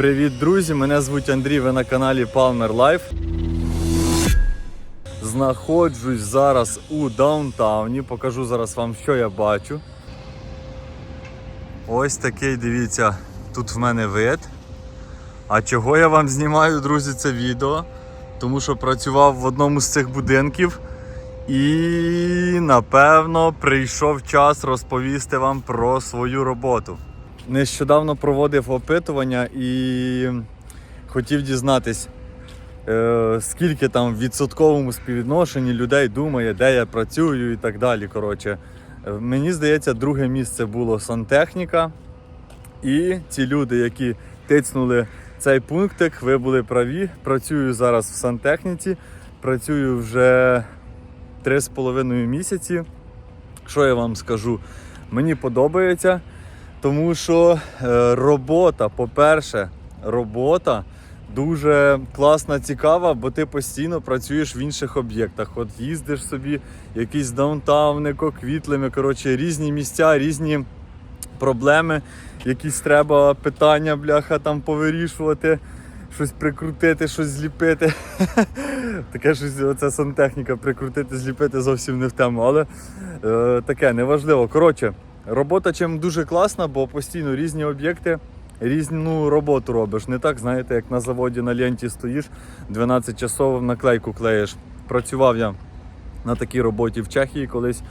Привіт, друзі! Мене звуть Андрій, ви на каналі Palmer Life. Знаходжусь зараз у даунтауні. Покажу зараз вам, що я бачу. Ось такий, дивіться, тут в мене вид. А чого я вам знімаю, друзі, це відео? Тому що працював в одному з цих будинків. І напевно прийшов час розповісти вам про свою роботу. Нещодавно проводив опитування і хотів дізнатись, е, скільки там в відсотковому співвідношенні людей думає, де я працюю і так далі. Коротше, Е, мені здається, друге місце було сантехніка. І ці люди, які тицнули цей пунктик, ви були праві. Працюю зараз в сантехніці, працюю вже 3,5 місяці. Що я вам скажу? Мені подобається, тому що е, робота, по-перше, робота дуже класна, цікава, бо ти постійно працюєш в інших об'єктах. От їздиш собі, якісь даунтауни, коквітлими, коротше, різні місця, різні проблеми, якісь треба питання, бляха, там повирішувати, щось прикрутити, щось зліпити. Таке щось, оце сантехніка, прикрутити, зліпити зовсім не в тему, але е, таке неважливо. Коротше, робота чим дуже класна, бо постійно різні об'єкти. Різну роботу робиш. Не так, знаєте, як на заводі на ленті стоїш, 12 часов наклейку клеїш. Працював я на такій роботі в Чехії колись.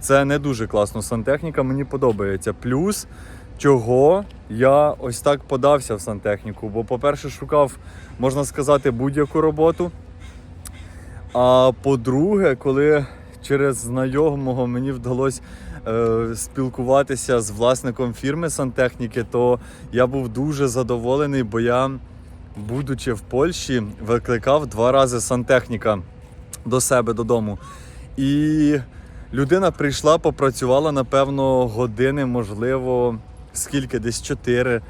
Це не дуже класно сантехніка, мені подобається. Плюс, чого я ось так подався в сантехніку. Бо, по-перше, шукав, можна сказати, будь-яку роботу. А по-друге, коли через знайомого мені вдалося спілкуватися з власником фірми сантехніки, то я був дуже задоволений, бо я, будучи в Польщі, викликав два рази сантехніка до себе додому. І людина прийшла, попрацювала, напевно, години, можливо, скільки, десь 4.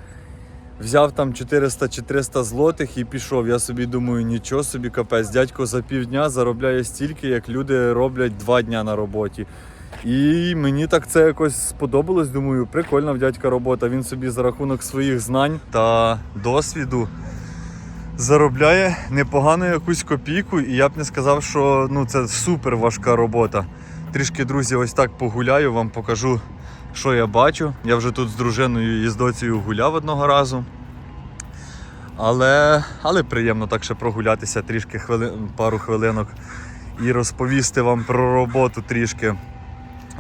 Взяв там 400-400 злотих і пішов. Я собі думаю, нічого собі капець. Дядько за півдня заробляє стільки, як люди роблять два дня на роботі. І мені так це якось сподобалось. Думаю, прикольна в дядька робота. Він собі за рахунок своїх знань та досвіду заробляє непогану якусь копійку. І я б не сказав, що ну, це супер важка робота. Трішки, друзі, ось так погуляю, вам покажу, що я бачу. Я вже тут з дружиною і з доцією гуляв одного разу. Але, але приємно так ще прогулятися трішки хвили... пару хвилинок і розповісти вам про роботу трішки.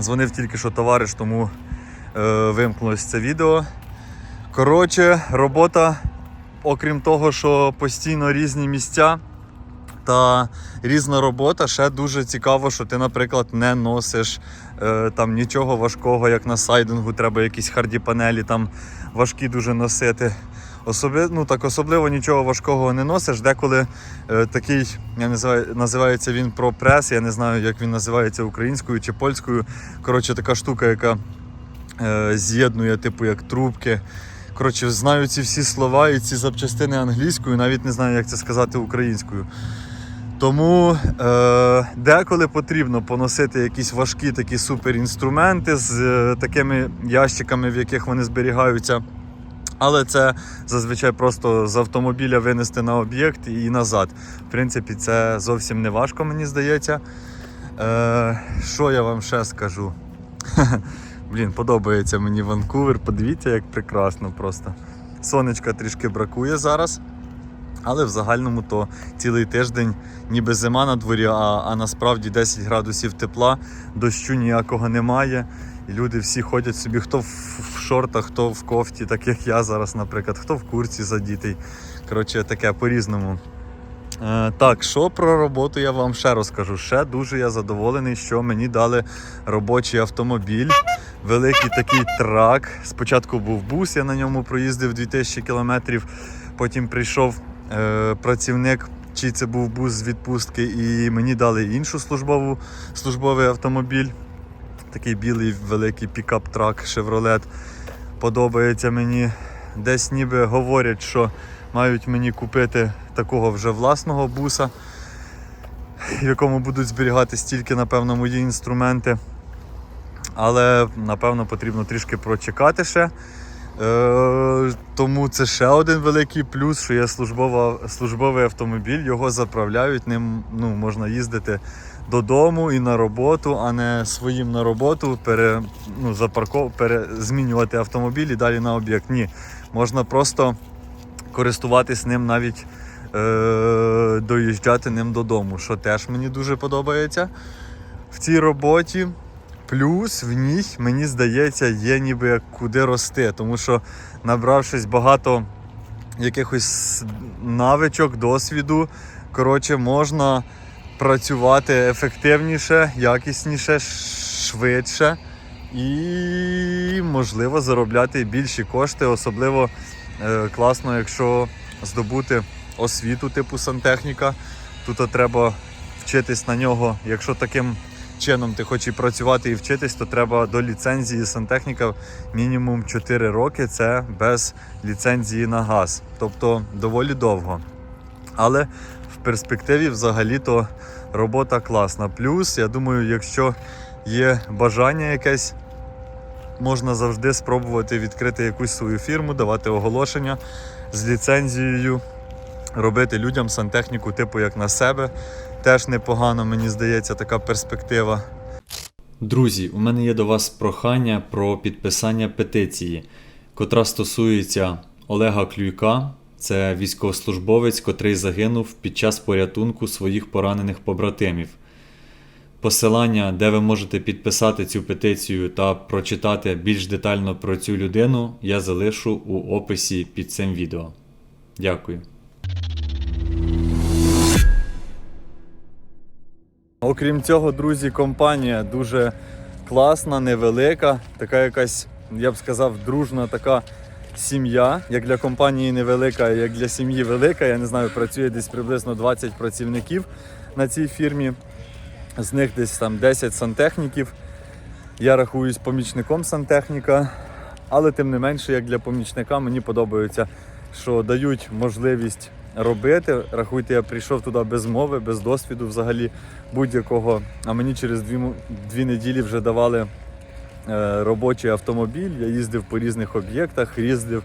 Дзвонив тільки що товариш, тому е, вимкнулось це відео. Коротше, робота, окрім того, що постійно різні місця та різна робота, ще дуже цікаво, що ти, наприклад, не носиш е, там нічого важкого, як на сайдингу, треба якісь харді панелі там важкі дуже носити. Особи, ну, так особливо нічого важкого не носиш. Деколи е, такий, я не знаю, називається він пропрес, я не знаю, як він називається українською чи польською. Коротше, така штука, яка е, з'єднує, типу, як трубки. Коротше, знаю ці всі слова і ці запчастини англійською, навіть не знаю, як це сказати українською. Тому е, деколи потрібно поносити якісь важкі такі суперінструменти з е, такими ящиками, в яких вони зберігаються. Але це зазвичай просто з автомобіля винести на об'єкт і назад. В принципі, це зовсім не важко, мені здається. Е, що я вам ще скажу? Блін, подобається мені Ванкувер. Подивіться, як прекрасно просто. Сонечка трішки бракує зараз. Але в загальному то цілий тиждень ніби зима на дворі, а, а насправді 10 градусів тепла, дощу ніякого немає. І люди всі ходять собі, хто в, шортах, хто в кофті, так як я зараз, наприклад, хто в курці задітий. Коротше, таке по-різному. Е, так, що про роботу я вам ще розкажу. Ще дуже я задоволений, що мені дали робочий автомобіль. Великий такий трак. Спочатку був бус, я на ньому проїздив 2000 кілометрів. Потім прийшов е, працівник, чий це був бус з відпустки, і мені дали іншу службову, службовий автомобіль. Такий білий великий пікап-трак Chevrolet. Подобається мені. Десь ніби говорять, що мають мені купити такого вже власного буса, в якому будуть зберігатись тільки, напевно, мої інструменти. Але, напевно, потрібно трішки прочекати ще. Е, тому це ще один великий плюс, що є службова, службовий автомобіль, його заправляють, ним ну, можна їздити додому і на роботу, а не своїм на роботу пере, ну, запарков, пере, змінювати автомобіль і далі на об'єкт. Ні, можна просто користуватись ним навіть е, доїжджати ним додому, що теж мені дуже подобається в цій роботі. Плюс в ній, мені здається, є ніби як куди рости, тому що набравшись багато якихось навичок, досвіду, коротше, можна працювати ефективніше, якісніше, швидше і, можливо, заробляти більші кошти. Особливо е, класно, якщо здобути освіту типу сантехніка. Тут треба вчитись на нього, якщо таким чином ти хочеш і працювати і вчитись, то треба до ліцензії сантехніка мінімум 4 роки. Це без ліцензії на газ, тобто доволі довго. Але перспективі взагалі-то робота класна. Плюс, я думаю, якщо є бажання якесь, можна завжди спробувати відкрити якусь свою фірму, давати оголошення з ліцензією, робити людям сантехніку, типу як на себе. Теж непогано, мені здається, така перспектива. Друзі, у мене є до вас прохання про підписання петиції, котра стосується Олега Клюйка. Це військовослужбовець, котрий загинув під час порятунку своїх поранених побратимів. Посилання, де ви можете підписати цю петицію та прочитати більш детально про цю людину, я залишу у описі під цим відео. Дякую. Окрім цього, друзі, компанія дуже класна, невелика, така якась, я б сказав, дружна така сім'я. Як для компанії невелика, як для сім'ї велика. Я не знаю, працює десь приблизно 20 працівників на цій фірмі. З них десь там 10 сантехніків. Я рахуюсь помічником сантехніка, але тим не менше, як для помічника, мені подобається, що дають можливість робити. Рахуйте, я прийшов туди без мови, без досвіду взагалі будь-якого. А мені через дві, дві неділі вже давали робочий автомобіль. Я їздив по різних об'єктах, їздив.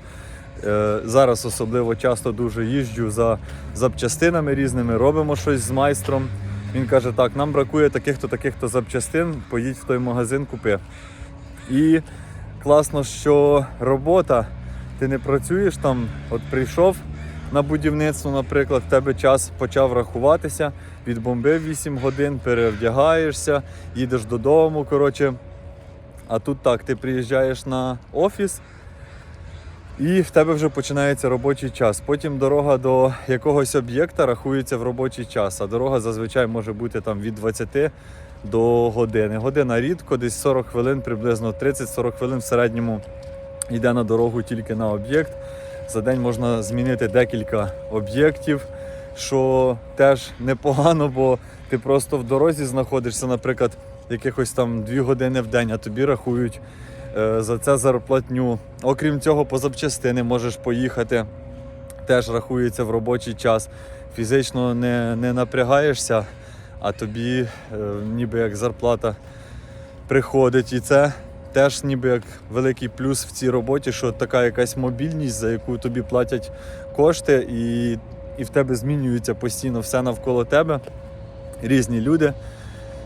Е, зараз особливо часто дуже їжджу за запчастинами різними, робимо щось з майстром. Він каже: так, нам бракує таких-то, таких-то запчастин, поїдь в той магазин, купи. І класно, що робота, ти не працюєш там, от прийшов на будівництво, наприклад, в тебе час почав рахуватися, відбомбив 8 годин, перевдягаєшся, їдеш додому. Коротше. А тут так, ти приїжджаєш на офіс, і в тебе вже починається робочий час. Потім дорога до якогось об'єкта рахується в робочий час, а дорога зазвичай може бути там від 20 до години. Година рідко, десь 40 хвилин, приблизно 30-40 хвилин в середньому йде на дорогу тільки на об'єкт. За день можна змінити декілька об'єктів, що теж непогано, бо ти просто в дорозі знаходишся, наприклад, якихось там 2 години в день, а тобі рахують е, за це зарплатню. Окрім цього, по запчастини можеш поїхати, теж рахується в робочий час. Фізично не, не напрягаєшся, а тобі е, ніби як зарплата приходить. І це теж ніби як великий плюс в цій роботі, що така якась мобільність, за яку тобі платять кошти, і, і в тебе змінюється постійно все навколо тебе, різні люди.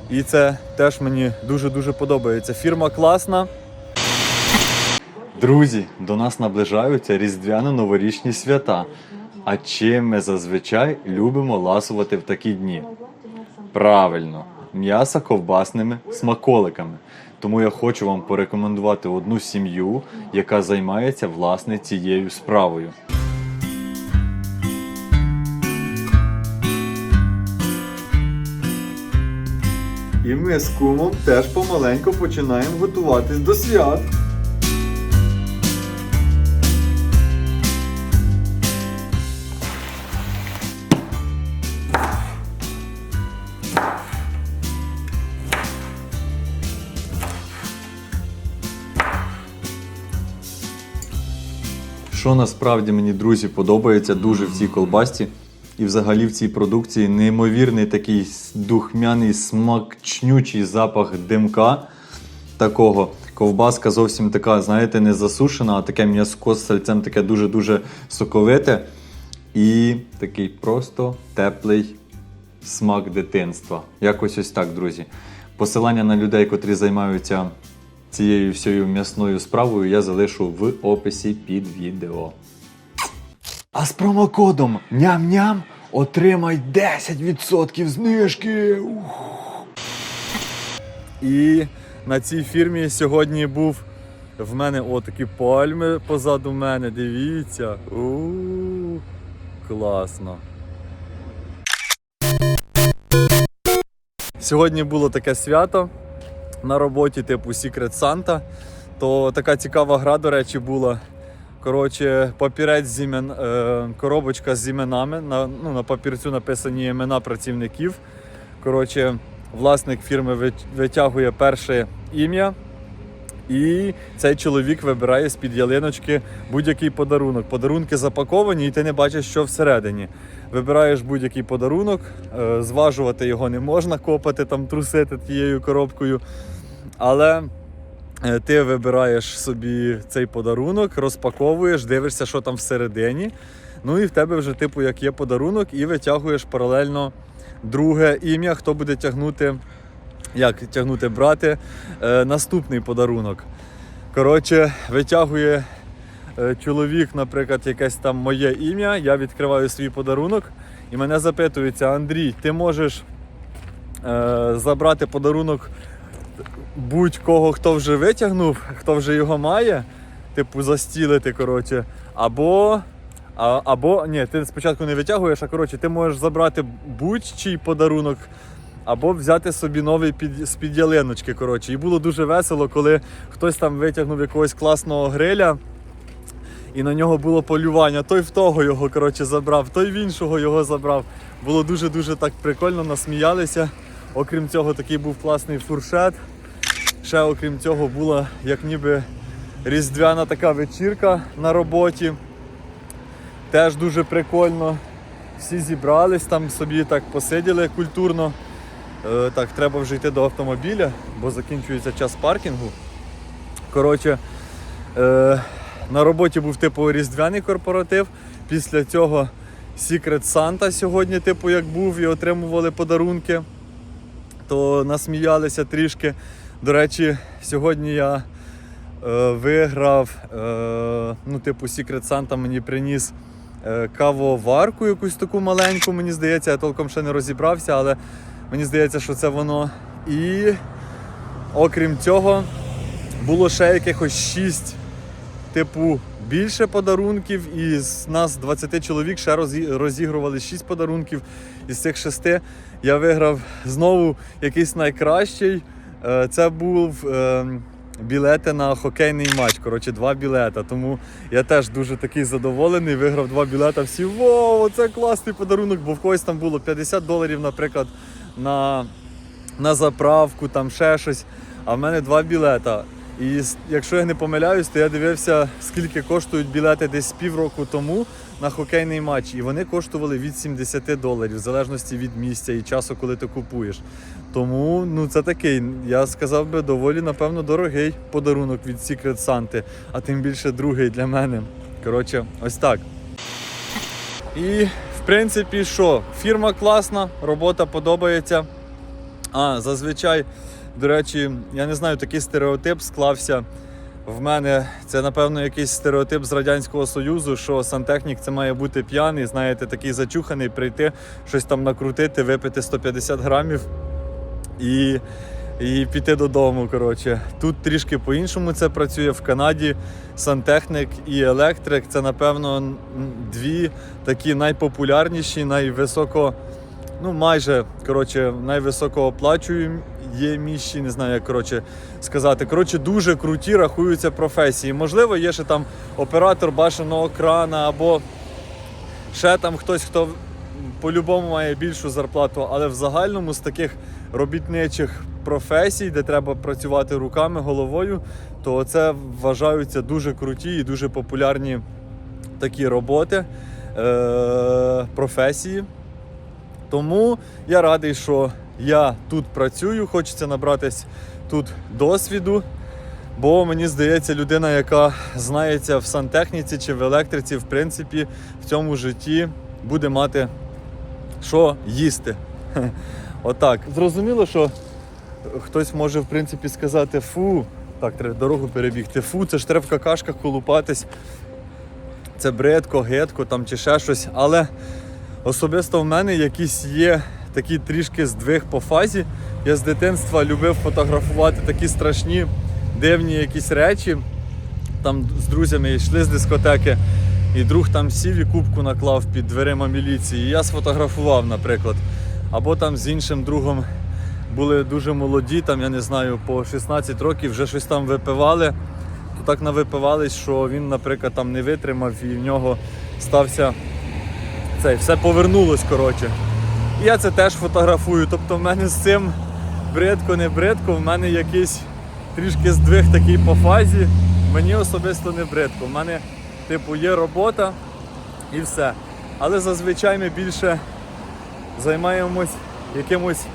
І це теж мені дуже-дуже подобається. Фірма класна. Друзі, до нас наближаються різдвяно-новорічні свята. А чим ми зазвичай любимо ласувати в такі дні? Правильно, м'ясо ковбасними смаколиками. Тому я хочу вам порекомендувати одну сім'ю, яка займається власне цією справою. І ми з кумом теж помаленьку починаємо готуватись до свят. Що насправді мені, друзі, подобається дуже в цій колбасці і взагалі в цій продукції неймовірний такий духмяний смачнючий запах димка такого. Ковбаска зовсім така, знаєте, не засушена, а таке м'язко з сальцем таке дуже-дуже соковите. І такий просто теплий смак дитинства. Якось ось так, друзі. Посилання на людей, котрі займаються цією всією м'ясною справою, я залишу в описі під відео. А з промокодом ням-ням отримай 10% знижки. Ух. І на цій фірмі сьогодні був в мене отакі пальми позаду мене. Дивіться. У-у-у, класно. Сьогодні було таке свято на роботі, типу Secret Santa. То така цікава гра, до речі, була. Коротше, папірець з імен, е, коробочка з іменами. На, ну, на папірцю написані імена працівників. Коротше, власник фірми витягує перше ім'я, і цей чоловік вибирає з-під ялиночки будь-який подарунок. Подарунки запаковані, і ти не бачиш, що всередині. Вибираєш будь-який подарунок, е, зважувати його не можна, копати там, трусити тією коробкою. Але ти вибираєш собі цей подарунок, розпаковуєш, дивишся, що там всередині. Ну і в тебе вже, типу, як є подарунок, і витягуєш паралельно друге ім'я, хто буде тягнути, як тягнути брати е, наступний подарунок. Коротше, витягує е, чоловік, наприклад, якесь там моє ім'я, я відкриваю свій подарунок, і мене запитується: Андрій, ти можеш е, забрати подарунок будь-кого, хто вже витягнув, хто вже його має, типу застілити, коротше, або. А, або ні, ти спочатку не витягуєш, а коротше, ти можеш забрати будь-чий подарунок, або взяти собі новий під, з-під ялиночки. Коротше. І було дуже весело, коли хтось там витягнув якогось класного гриля, і на нього було полювання. Той в того його коротше, забрав, той в іншого його забрав. Було дуже-дуже так прикольно, насміялися. Окрім цього, такий був класний фуршет. Ще окрім цього, була як ніби різдвяна така вечірка на роботі. Теж дуже прикольно. Всі зібрались там собі так посиділи культурно. Е, так, треба вже йти до автомобіля, бо закінчується час паркінгу. Коротше, е, на роботі був типу різдвяний корпоратив. Після цього Secret Santa сьогодні, типу, як був, і отримували подарунки, то насміялися трішки. До речі, сьогодні я е, виграв, е, ну, типу, Secret Santa мені приніс е, кавоварку якусь таку маленьку, мені здається, я толком ще не розібрався, але мені здається, що це воно. І окрім цього, було ще якихось 6 типу більше подарунків, і з нас 20 чоловік ще розі- розігрували 6 подарунків. Із цих 6 я виграв знову якийсь найкращий. Е, Це був е, білети на хокейний матч. Коротше, два білета. Тому я теж дуже такий задоволений. Виграв два білета. Всі вау, це класний подарунок, бо в когось там було 50 доларів, наприклад, на, на заправку, там ще щось. А в мене два білета. І якщо я не помиляюсь, то я дивився, скільки коштують білети десь півроку тому на хокейний матч. І вони коштували від 70 доларів, в залежності від місця і часу, коли ти купуєш. Тому ну це такий, я сказав би, доволі, напевно, дорогий подарунок від Secret Santa, а тим більше другий для мене. Коротше, ось так. І в принципі, що? Фірма класна, робота подобається. А, зазвичай, до речі, я не знаю, такий стереотип склався. В мене це, напевно, якийсь стереотип з Радянського Союзу, що сантехнік це має бути п'яний, знаєте, такий зачуханий, прийти, щось там накрутити, випити 150 грамів і, і піти додому. Коротше. Тут трішки по-іншому це працює в Канаді. Сантехнік і електрик це, напевно, дві такі найпопулярніші, найвисоко, ну майже коротше, найвисокооплачуєміші, не знаю, як коротше сказати. Коротше, дуже круті рахуються професії. Можливо, є ще там оператор башеного крана або ще там хтось, хто по-любому має більшу зарплату, але в загальному з таких робітничих професій, де треба працювати руками, головою, то це вважаються дуже круті і дуже популярні такі роботи, е- професії. Тому я радий, що я тут працюю, хочеться набратись тут досвіду. Бо мені здається, людина, яка знається в сантехніці чи в електриці, в принципі, в цьому житті буде мати що їсти. Отак. Зрозуміло, що хтось може в принципі сказати фу, так, треба дорогу перебігти. Фу, це ж треба в какашках колупатись. Це бредко, гетко там чи ще щось. Але особисто в мене якісь є такі трішки здвиг по фазі. Я з дитинства любив фотографувати такі страшні, дивні якісь речі. Там з друзями йшли з дискотеки, і друг там сів і кубку наклав під дверима міліції. І я сфотографував, наприклад. Або там з іншим другом були дуже молоді, там, я не знаю, по 16 років вже щось там випивали. То так навипивались, що він, наприклад, там не витримав і в нього стався цей, все повернулось, коротше. І я це теж фотографую. Тобто в мене з цим бридко, не бридко, в мене якийсь трішки здвиг такий по фазі. Мені особисто не бридко. В мене, типу, є робота і все. Але зазвичай ми більше займаємось якимось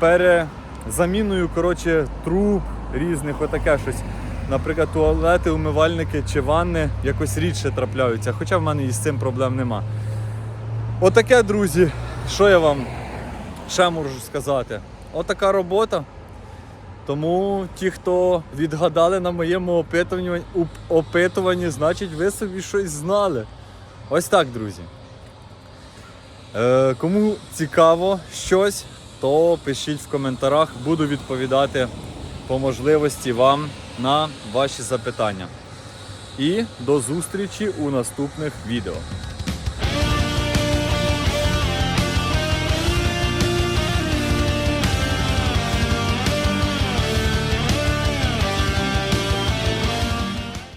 перезаміною коротше, труб різних, отаке щось. Наприклад, туалети, умивальники чи ванни якось рідше трапляються, хоча в мене із цим проблем нема. Отаке, друзі, що я вам ще можу сказати? Отака робота. Тому ті, хто відгадали на моєму опитуванні, опитуванні, значить ви собі щось знали. Ось так, друзі. Е, кому цікаво щось, то пишіть в коментарях, буду відповідати по можливості вам на ваші запитання. І до зустрічі у наступних відео.